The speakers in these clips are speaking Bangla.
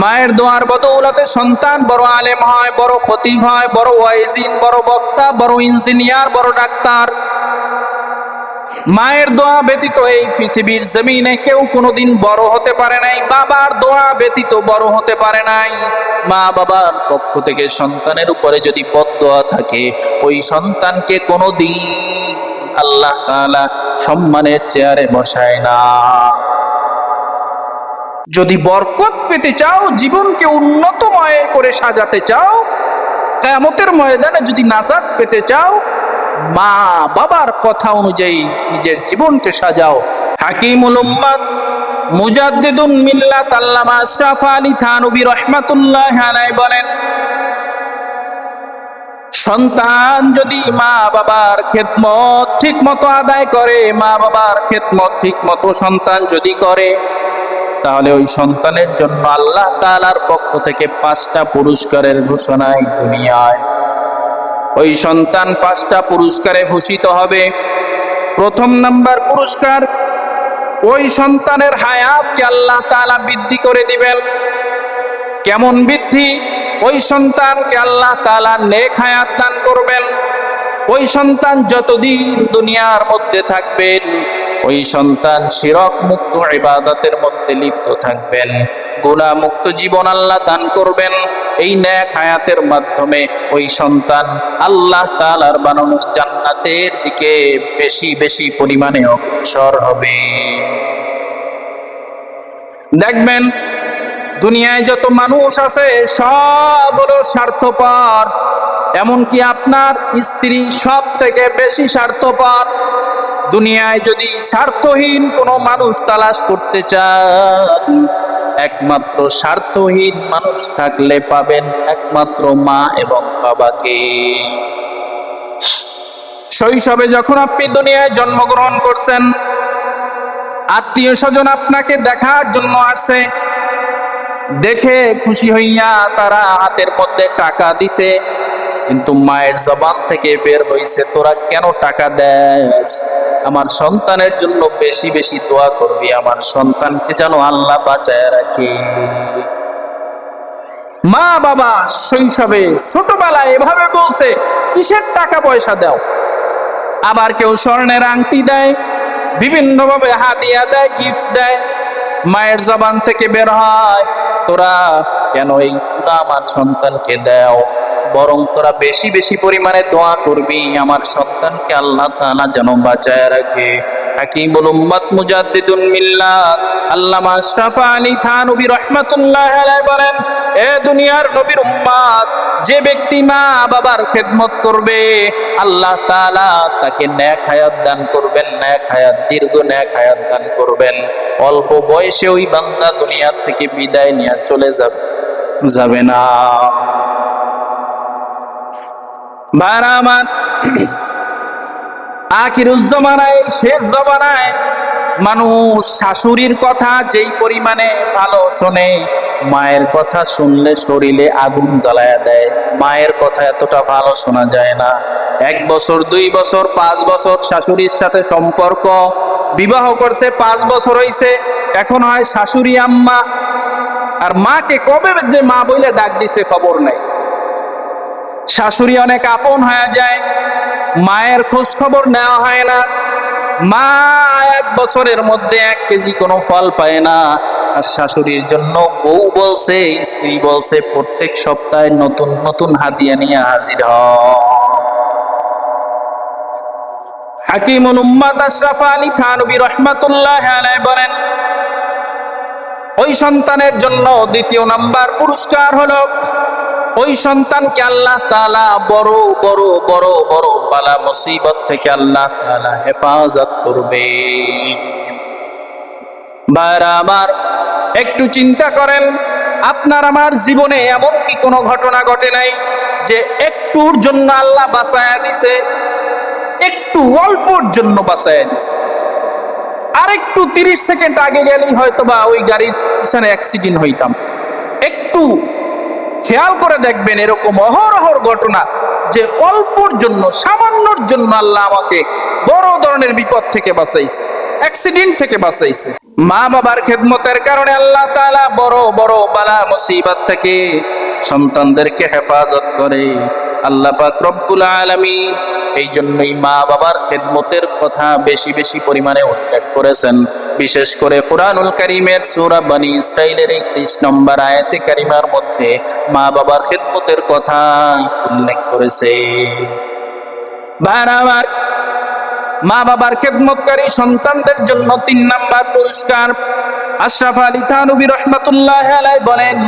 মায়ের দোয়ার বদৌলতে সন্তান বড় আলেম হয়, বড় খতিব হয়, বড় ওয়াইজিন, বড় বক্তা, বড় ইঞ্জিনিয়ার, বড় ডাক্তার। মায়ের দোয়া ব্যতীত এই পৃথিবীর জমিনে কেউ কোনোদিন বড় হতে পারে নাই, বাবার দোয়া ব্যতীত বড় হতে পারে নাই। মা বাবার পক্ষ থেকে সন্তানের উপরে যদি বদোয়া থাকে, ওই সন্তানকে কোনোদিন আল্লাহ তাআলা সম্মানের চেয়ারে বসায় না। যদি বরকত পেতে চাও, জীবনকে উন্নতময় করে সাজাতে চাও, কেয়ামতের ময়দানে যদি নাজাত পেতে চাও মা বাবার কথা অনুযায়ী নিজের জীবনকে সাজাও। হাকিমুল উম্মাদ মুজাদ্দিদুন মিল্লাত আল্লামা আশরাফ আলী থানবী রহমাতুল্লাহ আলাই বলেন, সন্তান যদি মা বাবার খেদমত ঠিক মতো আদায় করে মা বাবার খেদমত ঠিক মতো সন্তান যদি করে তাহলে ওই সন্তানের জন্য আল্লাহ তালার পক্ষ থেকে পাঁচটা পুরস্কারের ঘোষণায় দুনিয়ায়। ওই সন্তান পাঁচটা পুরস্কারে ভূষিত হবে। প্রথম নাম্বার পুরস্কার, ওই সন্তানের হায়াতকে আল্লাহ তালা বৃদ্ধি করে দিবেন। কেমন বৃদ্ধি? ওই সন্তানকে আল্লাহ তালা নেক হায়াত দান করবেন। ওই সন্তান যতদিন দুনিয়ার মধ্যে থাকবেন ওই সন্তান শিরক মুক্ত ইবাদতের মধ্যে লিপ্ত থাকবেন। গুণা মুক্ত জীবন আল্লাহ দান করবেন। এই ন্যাক হায়াতের মাধ্যমে ওই সন্তান আল্লাহ তাআলার বানানো জান্নাতের দিকে বেশি বেশি পরিমাণে অগ্রসর হবে। দেখবেন, দুনিয়ায় যত মানুষ আছে, সব হলো স্বার্থপর। এমনকি আপনার স্ত্রী সব থেকে বেশি স্বার্থপর। দুনিয়ায় যদি স্বার্থহীন কোনো মানুষ তালাশ করতে চান, একমাত্র স্বার্থহীন মানুষ থাকলে পাবেন একমাত্র মা এবং বাবাকে। শৈশবে যখন আপনি দুনিয়ায় জন্মগ্রহণ করছেন, আত্মীয় স্বজন আপনাকে দেখার জন্য আসছে, দেখে খুশি হইয়া তারা হাতের মধ্যে টাকা দিছে কিন্তু মায়ের জবান থেকে বের হইছে, তোরা কেন টাকা দেস? আমার সন্তানের জন্য বেশি বেশি দোয়া করবি, আমার সন্তানকে যেন আল্লাহ বাঁচায় রাখি। মা বাবা শৈশবে ছোটবেলায় এভাবে বলছে, কিসের টাকা পয়সা দাও? আবার কেউ স্বর্ণের আংটি দেয়, বিভিন্নভাবে হাদিয়া দেয় গিফট দেয়। মায়ের জবান থেকে বের হয়, তোরা কেন এই আমার সন্তানকে দাও? বরং তোরা বেশি বেশি পরিমাণে দোয়া করবি। আমার সন্তানকে আল্লাহ তাআলা যেন বাঁচায় রাখে। হাকিমুল উম্মাত মুজাদ্দিদুল মিল্লাত। আল্লামা আশরাফ আলী থানবী রাহমাতুল্লাহ আলাইহি বলেন, এ দুনিয়ার নবীর উম্মাত, যে ব্যক্তি মা বাবার খেদমত করবে, আল্লাহ তাআলা তাকে ন্যাক হায়াত দান করবেন, ন্যাক হায়াত, দীর্ঘ ন্যাক হায়াত দান করবেন। অল্প বয়সে ওই বান্দা দুনিয়ার থেকে বিদায় নিয়ে চলে যাবে যাবে না। জমানায় মানুষ শাশুড়ির কথা যেই পরিমাণে ভালো শোনে, মায়ের কথা শুনলে শরীরে আগুন জ্বালায়া দেয়। মায়ের কথা এতটা ভালো শোনা যায় না। এক বছর, দুই বছর, পাঁচ বছর শাশুড়ির সাথে সম্পর্ক, বিবাহ করছে, পাঁচ বছর হইছে। এখন হয় শাশুড়ি, আম্মা। আর মাকে কবে যে মা বইলে ডাক দিছে খবর নাই। শাশুড়ি অনেক আপন হয়ে যায়, মায়ের খোঁজ খবর নেওয়া হয় না। মা এক বছরের মধ্যে এক কেজি কোনো ফল পায় না। আর শাশুড়ির জন্য বউ বলছে, স্ত্রী বলছে, প্রত্যেক সপ্তাহে নতুন নতুন হাদিয়া নিয়ে হাজির হ। হাকিমুল উম্মাদ আশরাফ আলী থানবী রহমাতুল্লাহ আলাইহি বলেন, ওই সন্তানের জন্য দ্বিতীয় নাম্বার পুরস্কার হলো ওই সন্তানকে আল্লাহ তালা বড় বড় বড় বড় বালা মুসিবত থেকে আল্লাহ তালা হেফাজত করবে। ভাইরা আমার, একটু চিন্তা করেন, আপনার আমার জীবনে এমন কি কোনো ঘটনা ঘটে নাই যে একটুর জন্য আল্লাহ বাঁচায়া দিছে, একটু অল্পর জন্য বাঁচায়া দিছে। আর একটু তিরিশ সেকেন্ড আগে গেলেই হয়তো বা ওই গাড়ির পিছনে অ্যাক্সিডেন্ট হইতাম। একটু খেয়াল করে দেখবেন এরকম অহরহর ঘটনা যে অল্পর জন্য, সামান্যর জন্য আল্লাহ আমাকে বড় ধরনের বিপদ থেকে বাঁচাইছে অ্যাক্সিডেন্ট থেকে বাঁচাইছে। মা বাবার খেদমতের কারণে আল্লাহ তালা বড় বড় বালা মুসিবত থেকে সন্তানদেরকে হেফাজত করে। আল্লাহ রব্বুল আলামিন এই জন্যই মা বাবার খেদমতের কথা বেশি বেশি পরিমাণে উল্লেখ করেছেন। বিশেষ করে কোরআনুল কারিমের সূরা বনি ইসরাইলের এই 30 নম্বর আয়াতে কারিমার মধ্যে মা বাবার খেদমতের কথা উল্লেখ করেছে। আমার মা বাবার খেদমতকারী সন্তানদের জন্য তিন নাম্বার পুরস্কার। আশরাফ আলী থানবী রহমতুল্লাহ বলেন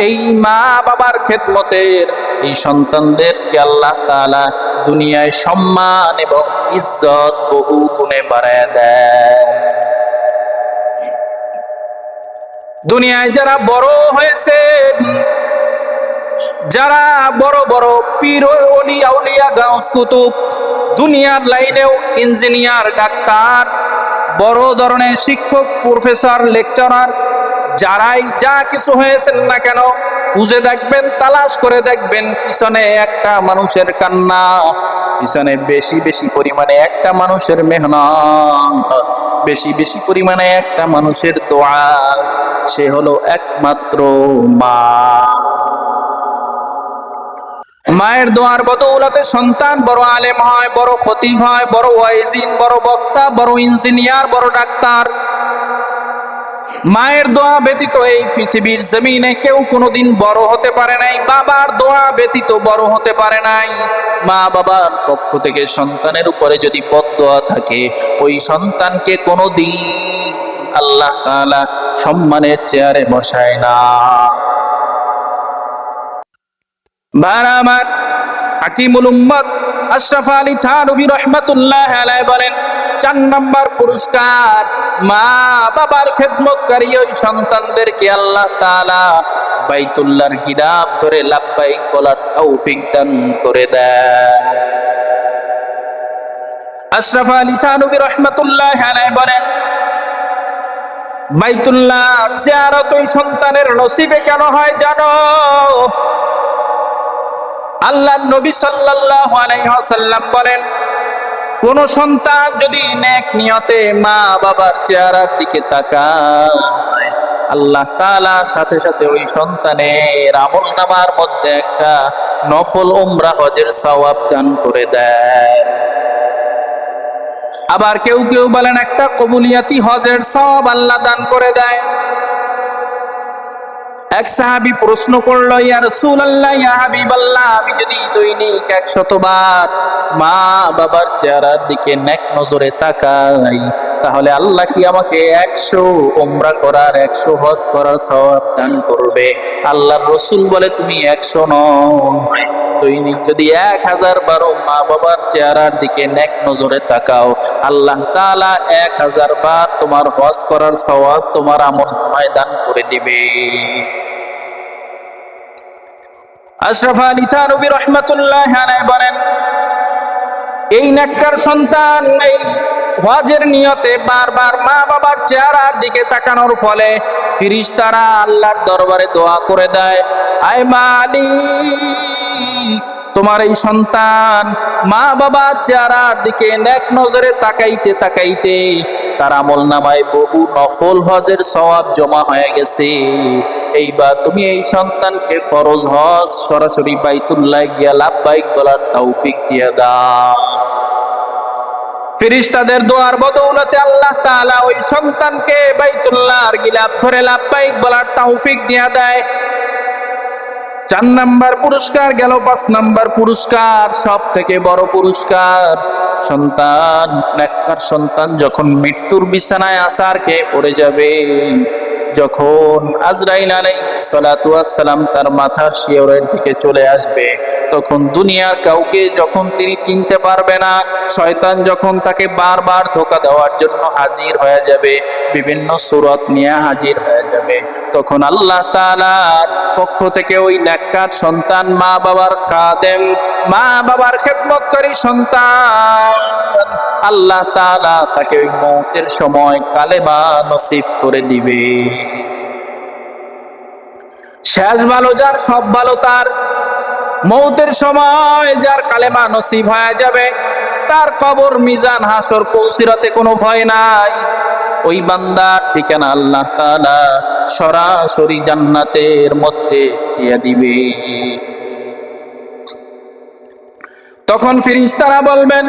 এই মা বাবার খেদমতের, এই সন্তানদেরকে আল্লাহ তালা দুনিয়ায় সম্মান এবং ইজ্জত বহু গুণে বাড়ায় দেয় দুনিয়ায় যারা বড় হয়েছেন যারা বড় বড় পীর অলি গাউস, কুতুব, দুনিয়ার লাইনেও ইঞ্জিনিয়ার, ডাক্তার, বড় ধরনের শিক্ষক, প্রফেসর, লেকচারার যারাই যা কিছু হয়েছেন না কেন বুঝে দেখবেন, তালাশ করে দেখবেন, পিছনে একটা মানুষের কান্না, পিছনে বেশি বেশি পরিমাণে একটা মানুষের মেহনত, বেশি বেশি পরিমাণে একটা মানুষের দোয়া, সে হলো একমাত্র মা। মায়ের দোয়ার বদৌলতে সন্তান বড় আলেম হয়, বড় খতিব হয়, বড় ওয়াইজিন, বড় বক্তা, বড় ইঞ্জিনিয়ার, বড় ডাক্তার মায়ের দোয়া ব্যতীত এই পৃথিবীর জমিনে কেউ কোনোদিন বড় হতে পারে নাই, বাবার দোয়া ব্যতীত বড় হতে পারে নাই। মা বাবার পক্ষ থেকে সন্তানের উপরে যদি বদোয়া থাকে, ওই সন্তানকে কোনোদিন আল্লাহ তাআলা সম্মানের চেয়ারে বসায় না। বারা আমার হাকিমুল উম্মত আশরাফ আলী থানবী রহমাতুল্লাহ আলাই বলেন, চার নম্বর পুরস্কার মা বাবার খেদমতকারী ওই সন্তানদেরকে আল্লাহ তাআলা বাইতুল্লাহর গিরাব ধরে লাব্বাইক বলার তৌফিক দান করে দেয় আশরাফ আলী থানবী রহমাতুল্লাহ আলাই বলেন, বাইতুল্লাহর জিয়ারত ওই সন্তানের নসিবে কেন হয় জানো? আল্লাহ নবী সাল্লাল্লাহু আলাইহি ওয়াসাল্লাম বলেন, কোন সন্তান যদি নেক নিয়তে মা বাবার চেহারার দিকে তাকায়, আল্লাহ তাআলা সাথে সাথে ওই সন্তানের আমল নামার মধ্যে একটা নফল উমরা হজের সওয়াব দান করে দেয়। আবার কেউ কেউ বলেন, একটা কবুলিয়াতি হজের সওয়াব আল্লাহ দান করে দেয়। এক সাহাবি প্রশ্ন করল, ইয়া রাসূলুল্লাহ, ইয়া হাবিবাল্লাহ, আমি যদি দৈনিক একশতবার মা বাবার চেহারার দিকে নেক নজরে তাকাই, তাহলে আল্লাহ কি আমাকে একশো ওমরা করার, একশো হজ করার সওয়াব দান করবে? আল্লাহ রসুল বলে, তুমি একশো নয়। দৈনিক যদি এক হাজার বারো মা বাবার চেহারার দিকে নেক নজরে তাকাও, আল্লাহ তাআলা এক হাজার বার তোমার হজ করার সওয়াব তোমার আমল দান করে দিবে। আশরাফ আলী থানবী রহমাতুল্লাহ বলেন, এই নাক্কার সন্তান, এই হজের নিয়তে বারবার মা বাবার চেহারার দিকে তাকানোর ফলে ফিরিস্তারা আল্লাহর দরবারে দোয়া করে দেয়। আয় মালিক, তোমার এই সন্তান মা বাবার চেহারার দিকে নেক নজরে তাকাইতে তাকাইতে তার আমল নামায় বহু নফল হজের সওয়াব জমা হয়ে গেছে। এইবার তুমি এই সন্তানকে ফরজ হজ সরাসরি বাইতুল্লাহ গিয়া লাভবাইক বলার তৌফিক দিয়ে দাও। ফিরিস্তাদের দোয়ার বদৌলতে আল্লাহ তাআলা ওই সন্তানকে বাইতুল্লাহর গিলাপ ধরে লাভবাইক বলার তৌফিক দিয়া দেয়। চার নাম্বার পুরস্কার গেল, পাঁচ নাম্বার পুরস্কার সব থেকে বড় পুরস্কার। সন্তান সন্তান যখন মৃত্যুর বিছানায় আসার খেয়ে পড়ে যাবে। যখন আজরাইল আলাই সালাম তার মাথার শিওরের দিকে চলে আসবে, তখন দুনিয়ার কাউকে যখন তিনি চিনতে পারবে না, শয়তান যখন তাকে বারবার ধোকা দেওয়ার জন্য হাজির হয়ে যাবে, বিভিন্ন সুরত নিয়ে হাজির হয়ে যাবে, তখন আল্লাহ তালার পক্ষ থেকে ওই নেককার সন্তান মা বাবার খাদেম মা বাবার খেদমতকারী সন্তান, আল্লাহ তাআলা তাকে ওই মৌতের সময় কালেমা নসিব করে দিবে। শেষ ভালো যার, সব ভালো তার। মৌতের সময় যার কালেমা নসিব হয়ে যাবে, তার কবর মিজান হাসর পৌঁছিরাতে কোনো ভয় নাই। ওই বান্দার ঠিকানা আল্লাহ তাআলা সরাসরি জান্নাতের মধ্যে দিয়ে দিবে। তখন ফিরিস্তারা বলবেন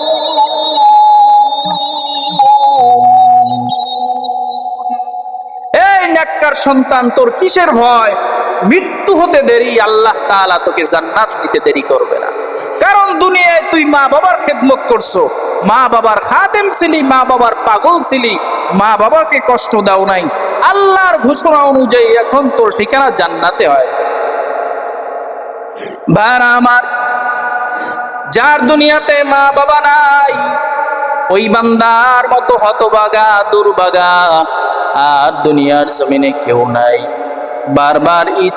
নেককার সন্তান তোর কিসের ভয়? মৃত্যু হতে দেরি, আল্লাহ তাআলা তোকে জান্নাত দিতে দেরি করবে না। কারণ দুনিয়ায় তুই মা বাবার খেদমত করছ। মা বাবার খাদেম ছিলি, মা বাবার পাগল ছিলি, মা বাবাকে কষ্ট দাও নাই। আল্লাহর ঘোষণা অনুযায়ী এখন তোর ঠিকানা জান্নাতে হয়। বার আমার, যার দুনিয়াতে মা বাবা নাই ওই বান্দার মতো হতবাগা দুর্বাগা আর দুনিয়ার জমিনে কেউ নাই। বারবার ঈদ